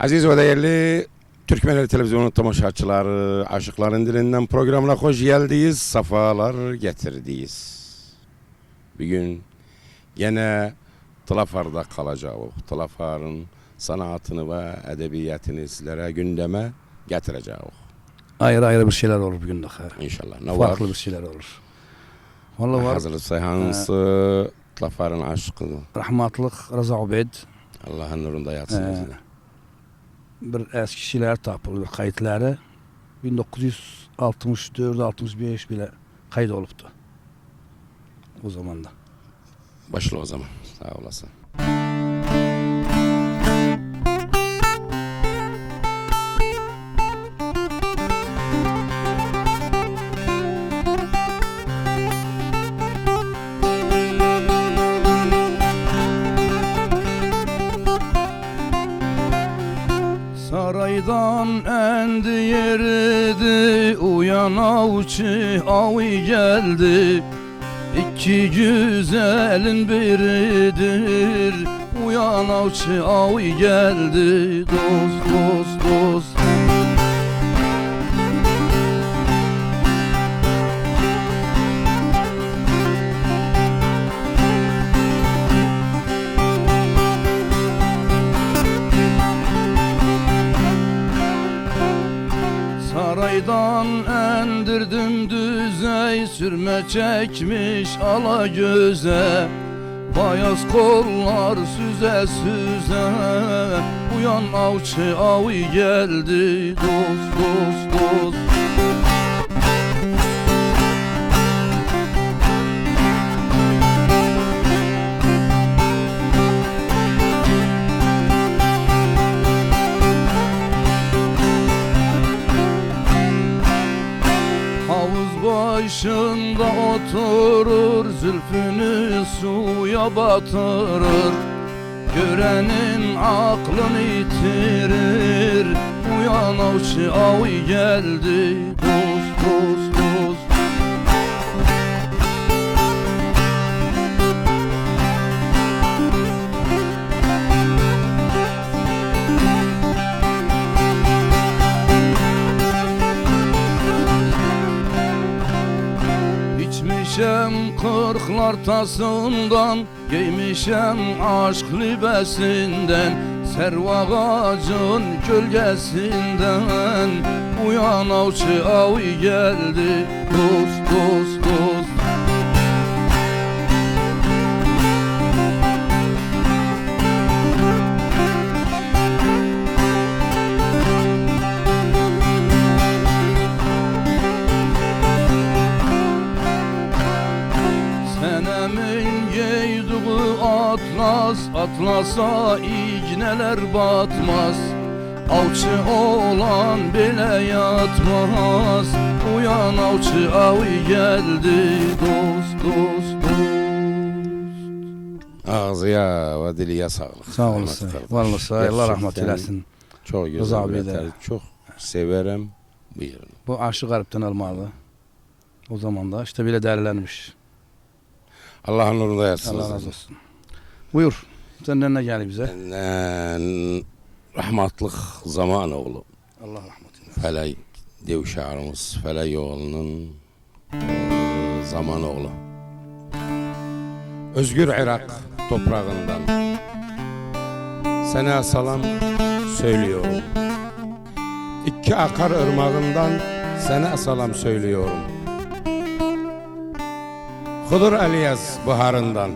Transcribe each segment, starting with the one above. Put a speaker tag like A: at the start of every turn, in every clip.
A: Aziz ve değerli Türkmenler Televizyonu tamaşaçıları, Aşıkların Dilinden programına hoş geldiniz, safalar getirdiniz. Bugün gene Tlafar'da kalacağız. Tlafar'ın sanatını ve edebiyatını sizlere gündeme getireceğiz.
B: Ayrı ayrı bir şeyler olur bugün daha.
A: İnşallah. Ne
B: Farklı
A: var?
B: bir şeyler olur. Vallahi var.
A: Hazırlık sayhansı Tlafar'ın aşkı.
B: Rahmatlık Rıza Ubed
A: Allah'ın nurunda yatsın.
B: Ee. Bir eski şeyler tapıldı kayıtları 1964-65 bile kayıt oluptu. O zaman da.
A: Başla o zaman. Sağ olasın.
B: Saraydan endi yeridi Uyan avçı avi geldi. İki güzelin biridir Uyan avçı avi geldi. Dost dost dost Saraydan endirdim düzey Sürme çekmiş ala göze. Bayaz kollar süze süze. Uyan avçı avi geldi Dost dost dost başında oturur Zülfünü suya batırır. Görenin aklını yitirir. Uyan avçı avi geldi Dost dost kırklar tasından Giymişem aşk libesinden Serv ağacın gölgesinden. Uyan avçı avi geldi Dost dost dost Atlasa iğneler batmaz Avçı olan bile yatmaz Uyan avçı avi geldi Dost dost dost
A: Ağzıya ve diliye sağlık.
B: Sağ olasın. Vallahi Allah rahmet eylesin.
A: Çok
B: Rıza
A: güzel
B: abi
A: bir
B: de.
A: eser. Çok severim. Buyurun.
B: Bu aşık garipten almalı. O zaman da işte bile değerlenmiş.
A: Allah'ın nurunda yatsın.
B: Allah razı olsun. Buyur. Senden ne geldi bize?
A: Benden rahmatlık zaman oğlu.
B: Allah rahmet eylesin.
A: Felay devşarımız Felay oğlunun eee, zaman oğlu. Özgür Irak toprağından sana salam söylüyorum. İki akar ırmağından sana salam söylüyorum. Hudur Aliyaz baharından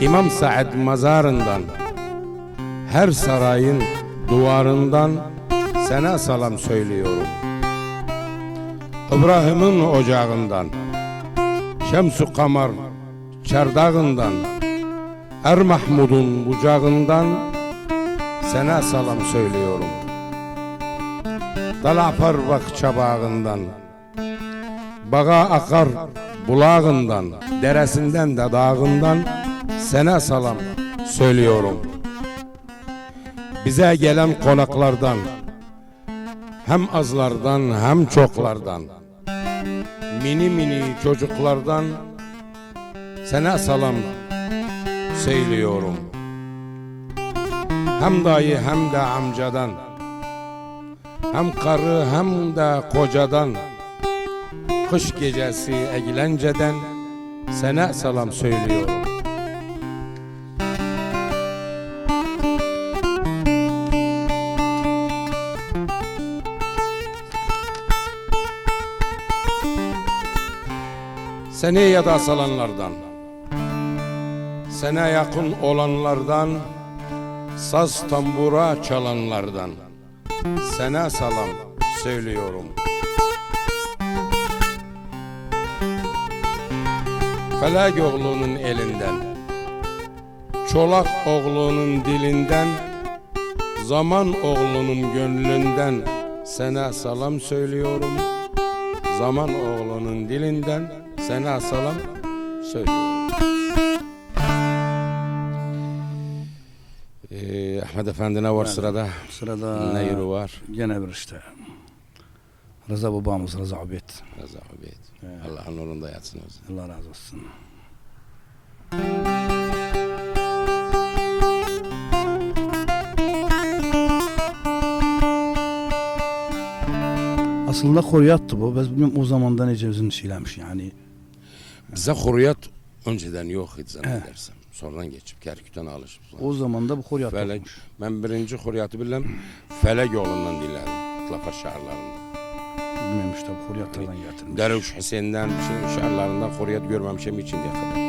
A: İmam Said mazarından her sarayın duvarından sana salam söylüyorum. İbrahim'in ocağından, Şemsu Kamar çardağından, Er Mahmud'un bucağından sana salam söylüyorum. Dalapar bak çabağından, Bağa akar bulağından, deresinden de dağından sana salam söylüyorum. Bize gelen konaklardan, hem azlardan hem çoklardan, mini mini çocuklardan sana salam söylüyorum. Hem dayı hem de amcadan Hem karı hem de kocadan Kış gecesi eğlenceden Sana selam söylüyorum Seni ya da salanlardan Sana yakın olanlardan Saz tambura çalanlardan Sana salam söylüyorum. Felak oğlunun elinden Çolak oğlunun dilinden Zaman oğlunun gönlünden Sana salam söylüyorum. Zaman oğlunun dilinden Sana salam söylüyorum Ee, Ahmet Efendi ne var sırada?
B: Sırada
A: Ne yürü var?
B: gene bir işte. Rıza babamız Rıza Abid.
A: Rıza Ubeyt.
B: Evet.
A: Allah'ın nurunda yatsın o.
B: Allah razı olsun. Aslında koruyattı bu. Biz bilmiyorum o zamanda nece özünü şeylemiş yani.
A: Bize hurriyet önceden yok idi zannedersem. Sonradan geçip Kerkük'ten alışıp.
B: O zamanda bu koruyattı.
A: Felek,
B: olmuş.
A: ben birinci hurriyeti bilmem Felek yolundan dinledim. Tlafar şairlarında.
B: Bilmiyorum işte bu koruyatlardan getirmiş.
A: Derviş Hüseyin'den şairlerinden hurriyet görmemişim için diye kadar.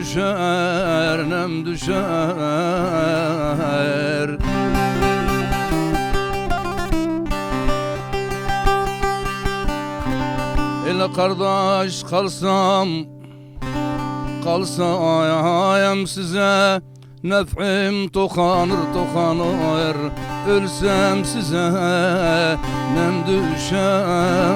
B: Düşer nem düşer. Ele kardeş kalsam Kalsam size Nef'im tokanır tokanır Ölsem size Nem düşer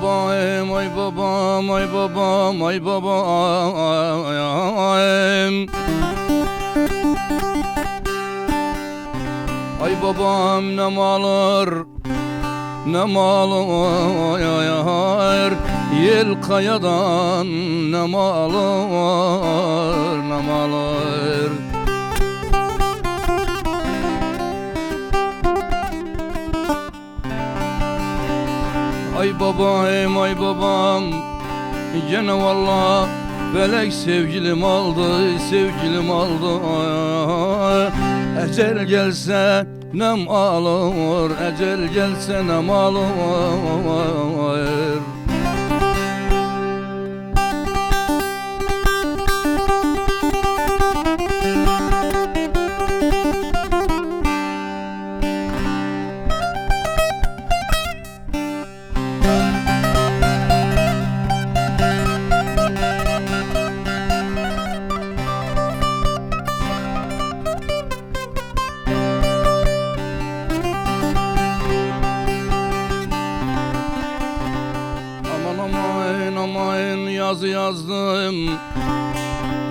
B: babam, ay babam, ay babam, ay babam Ay babam ne malır, ne malır Yel kayadan ne malır, ne malır Ay babam ay babam. Gene valla Felek sevgilim aldı sevgilim aldı. Ecel gelse nem alır Ecel gelse nem alır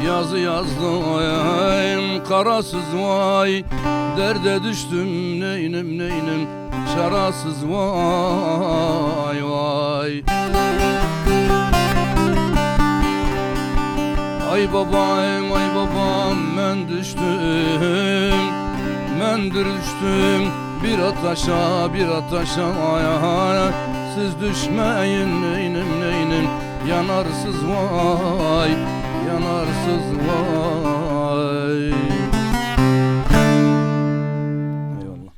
B: Yazı yazdım karasız vay. Derde düştüm neynim neynim çarasız vay vay. Ay babam ay babam ben düştüm. Ben düştüm bir ataşa bir ataşa. Ay ay Siz düşmeyin neynim neynim yanarsız vay Yanarsız vay. Eyvallah.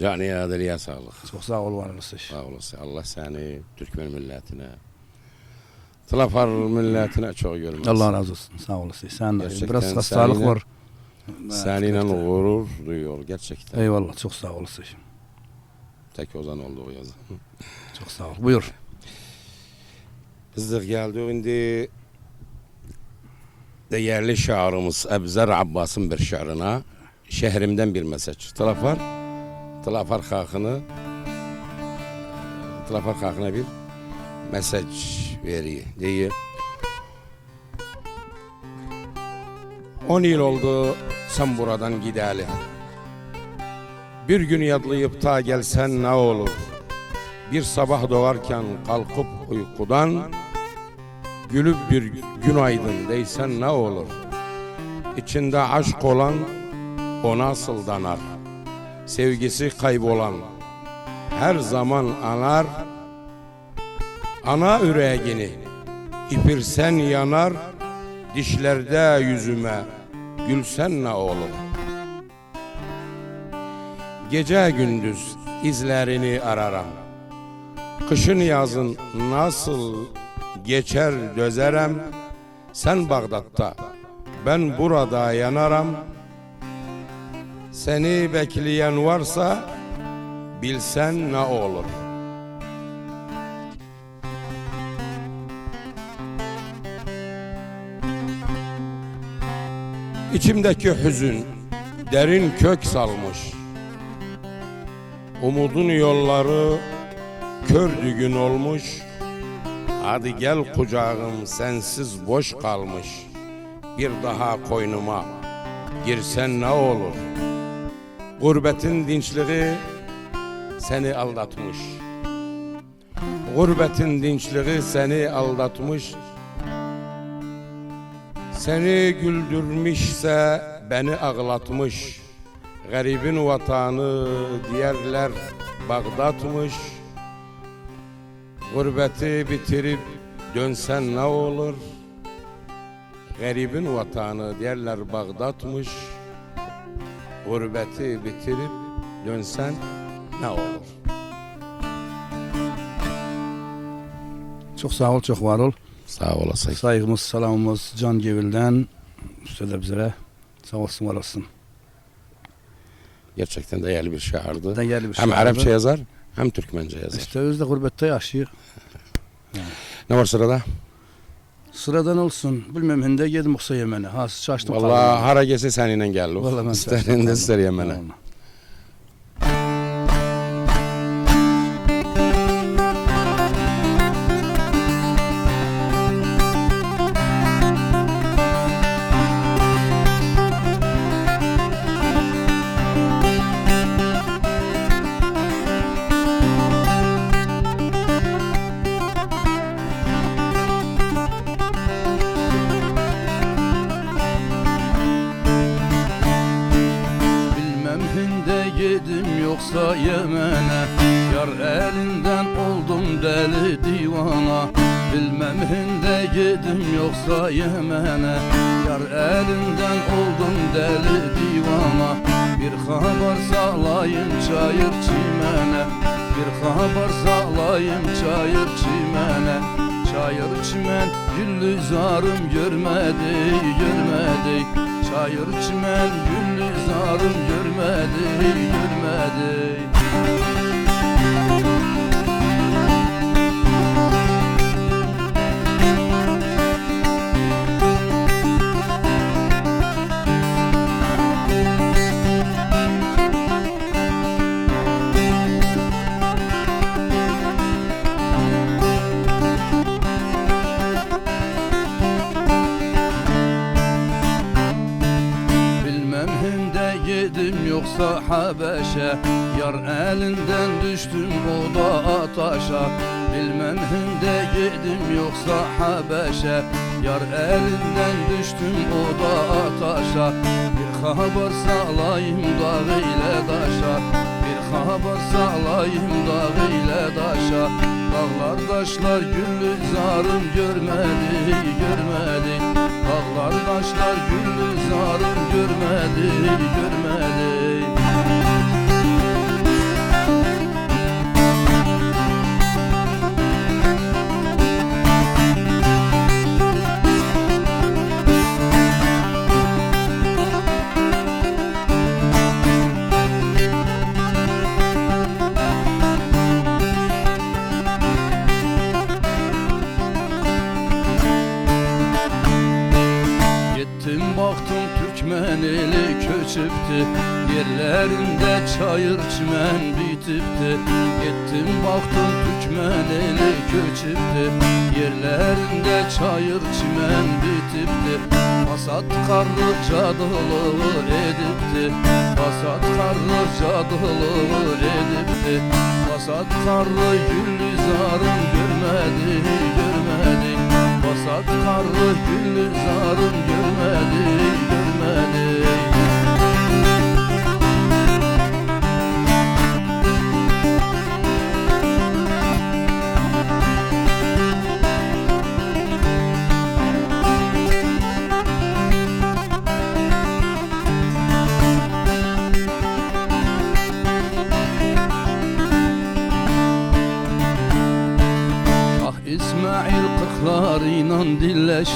A: Caniye adeliye sağlık.
B: çok sağ ol var olasın
A: Sağ olasın. Allah seni Türkmen milletine, Tlafar milletine çok görmez.
B: Allah razı olsun. Sağ olasın. Sen
A: Gerçekten
B: biraz hastalık var.
A: Seninle gurur duyuyor gerçekten.
B: Eyvallah. Çok sağ olasın.
A: Tek ozan oldu o yazı.
B: çok sağ ol. Buyur.
A: Biz de geldik indi değerli şairimiz Ebzer Abbas'ın bir şiirine şehrimden bir mesaj. Tlafar, Tlafar halkını Tlafar halkına bir mesaj veriyor. Diyor. 10 yıl oldu sen buradan gideli. Bir gün yadlayıp ta gelsen ne olur? Bir sabah doğarken kalkıp uykudan Gülüp bir günaydın deysen ne olur? İçinde aşk olan o nasıl danar? Sevgisi kaybolan her zaman anar Ana yüreğini ipirsen yanar Dişlerde yüzüme gülsen ne olur? Gece gündüz izlerini araram Kışın yazın nasıl geçer dözerem Sen Bağdat'ta ben burada yanaram. Seni bekleyen varsa bilsen ne olur. İçimdeki hüzün derin kök salmış. Umudun yolları kör düğün olmuş Hadi gel kucağım sensiz boş kalmış. Bir daha koynuma girsen ne olur? Gurbetin dinçliği seni aldatmış. Gurbetin dinçliği seni aldatmış. Seni güldürmüşse beni ağlatmış. Garibin vatanı diğerler Bağdatmış Gurbeti bitirip dönsen ne olur? Garibin vatanı derler Bağdat'mış. Gurbeti bitirip dönsen ne olur?
B: çok sağ ol çok var ol
A: Sağ olasın.
B: saygımız selamımız Can Gevil'den söyle bizlere sağ olsun var olsun
A: Gerçekten değerli bir şairdi.
B: değerli bir
A: Hem
B: şairdi.
A: Arapça yazar hem Türkmence yazar.
B: İşte biz de gurbette yaşıyor.
A: Ne var sırada?
B: Sıradan olsun. Bilmem hinde yedim yoksa Yemen'e. Ha şaştım.
A: Vallahi hara gelse seninle gel.
B: Vallahi ben şaştım
A: hinde
B: kaldım.
A: ister Yemen'e.
B: Sağlayın çayır çimene Çayır çimen güllü zarım görmedi görmedi. Çayır çimen güllü zarım görmedi görmedi Yoksa Habeşe. Yar elinden düştüm o da ataşa. Bilmem Hind'e gittim yoksa Habeşe. Yar elinden düştüm o da ataşa. Bir haber salayım dağ ile daşa. Bir haber salayım dağ ile daşa. Dağlar taşlar güllü zarım görmedi görmedi. Dağlar taşlar güllü zarım görmedi görmedi köçüptü Yerlerinde çayır çimen bitipti. Gittim baktım Türkmen eli köçüptü Yerlerinde çayır çimen bitipti. Hasat karlı cadılığı edipti. Hasat karlı cadılığı edipti. Hasat karlı güllü zarım görmedi görmedi. Basat karlı güllü zarım görmedi görmedi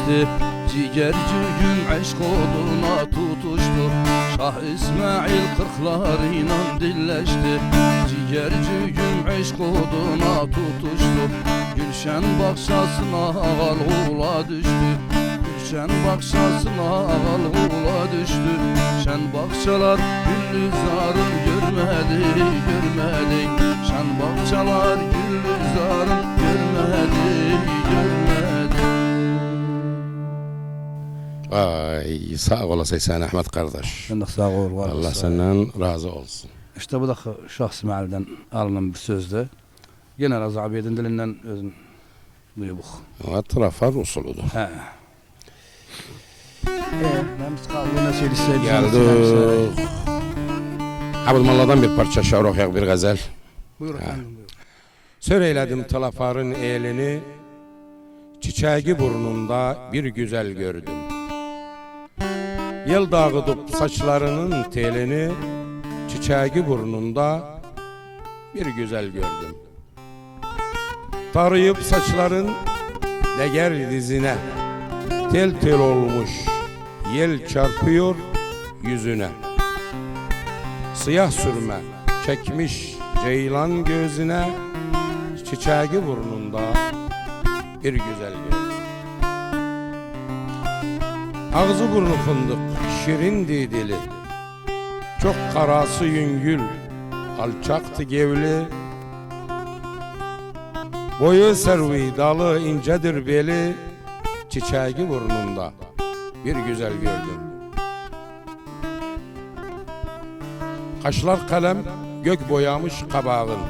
B: dilleşti Ciger cügüm aşk oduna tutuştu. Şah İsmail kırklarıyla dilleşti. Ciger cügüm aşk oduna tutuştu. Gülşen bakşasına ağal oğula düştü. Gülşen bakşasına ağal oğula düştü. Şen bakçalar güllü görmedi görmedi
A: Ay sağ olasın sen Ahmet kardeş.
C: Ben de sağ ol. Var
A: Allah senden razı olsun.
C: İşte bu da Şah İsmail'den alınan bir sözdü. Gene Razı abiyetin dilinden özün duyduk.
A: O tarafar usulüdür.
C: He. Kaldığına söyleyeyim.
A: Geldik. Abdülmallah'dan bir parça şavr okuyak bir gazel.
C: Buyur efendim buyur.
A: Söreyledim talafarın elini, çiçeği burnunda bir güzel gördüm. Yel dağıdıp saçlarının telini, çiçeği burnunda bir güzel gördüm. Tarayıp saçların deger dizine, tel tel olmuş, yel çarpıyor yüzüne. Siyah sürme çekmiş ceylan gözüne, çiçeği burnunda bir güzel gördüm. Ağzı burnu fındık, şirindi dili. Çok karası yüngül, alçaktı gevli. Boyu servi, dalı incedir beli. Çiçeği burnunda bir güzel gördüm. Kaşlar kalem, gök boyamış kabağın.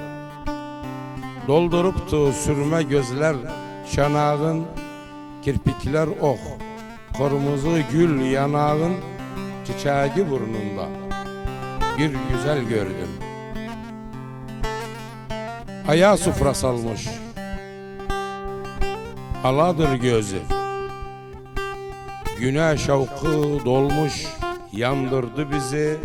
A: Dolduruptu sürme gözler şanağın Kirpikler ok Kırmızı gül yanağın Çiçeği burnunda. Bir güzel gördüm. Ayağı sufra salmış. Aladır gözü. Güneş şavkı dolmuş Yandırdı bizi.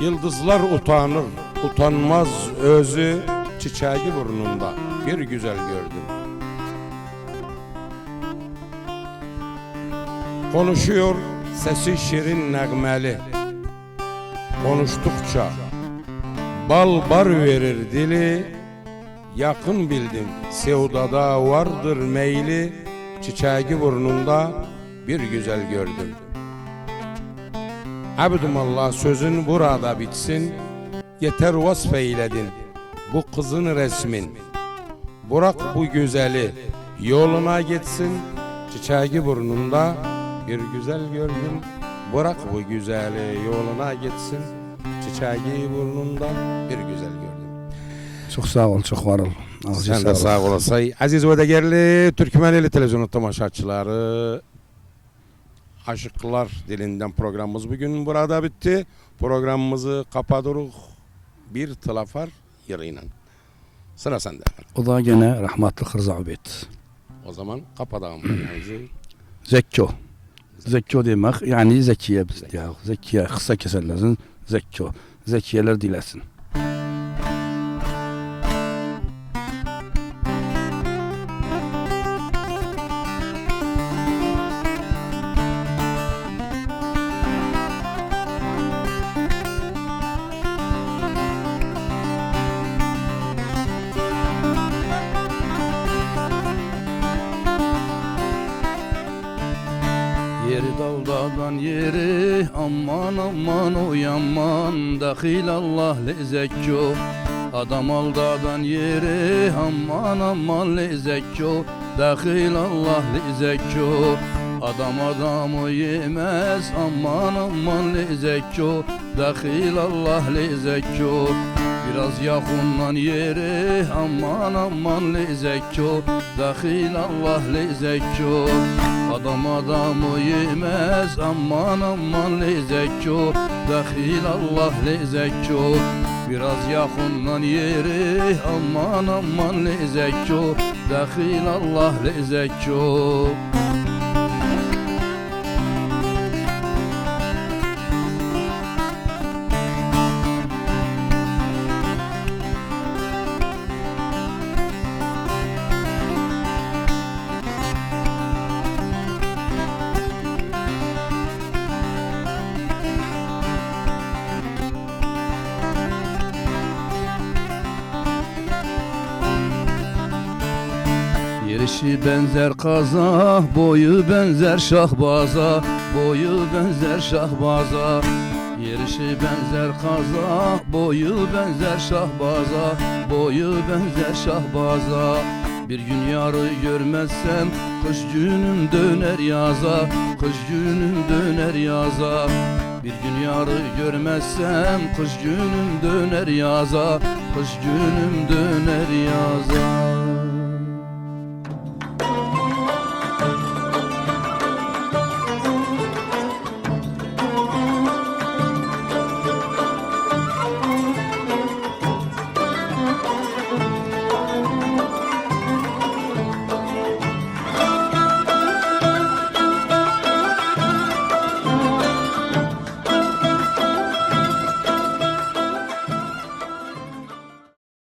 A: Yıldızlar utanır, utanmaz özü çiçeği burnunda. Bir güzel gördüm. Konuşuyor sesi şirin nəğməli. Konuştukça bal bar verir dili. Yakın bildim sevdada vardır meyli. Çiçeği burnunda bir güzel gördüm. Abdümallah sözün burada bitsin. Yeter vasf eyledin bu kızın resmin. Bırak bu güzeli yoluna gitsin. Çiçeği burnunda bir güzel gördüm. Bırak bu güzeli yoluna gitsin. Çiçeği burnundan bir güzel gördüm.
B: Çok sağ ol, çok var ol. Ağzı
A: Sen de sağ olasay. Aziz ve değerli Türkmeneli televizyonu tamaşaçıları. Aşıklar dilinden programımız bugün burada bitti. Programımızı kapatırıq bir tılafar yılıyla. Sıra sende.
B: O da gene rahmetli Hırza Abed.
A: O zaman programımızı.
B: Zekko. Zekko demek yani zekiye biz ya. Zekiye kısa keserlerin zekko. Zekiyeler dilesin. Yeri dağdan yeri aman aman uyanman Dahil Allah lezekyo Adam aldadan yeri aman aman lezekyo Dahil Allah lezekyo Adam adamı yemez aman aman lezekyo Dahil Allah lezekyo Biraz yakından yeri aman aman lezekyo Dahil Allah lezekyo Adam adamı yemez aman aman lezekyo Dahil Allah lezekyo Biraz yakından yeri aman aman lezekyo Dahil Allah lezekyo benzer kaza, boyu benzer şahbaza Boyu benzer şahbaza. Yerişi benzer kaza, boyu benzer şahbaza Boyu benzer şahbaza. Bir gün yarı görmezsem Kış günüm döner yaza Kış günüm döner yaza. Bir gün yarı görmezsem Kış günüm döner yaza Kış günüm döner yaza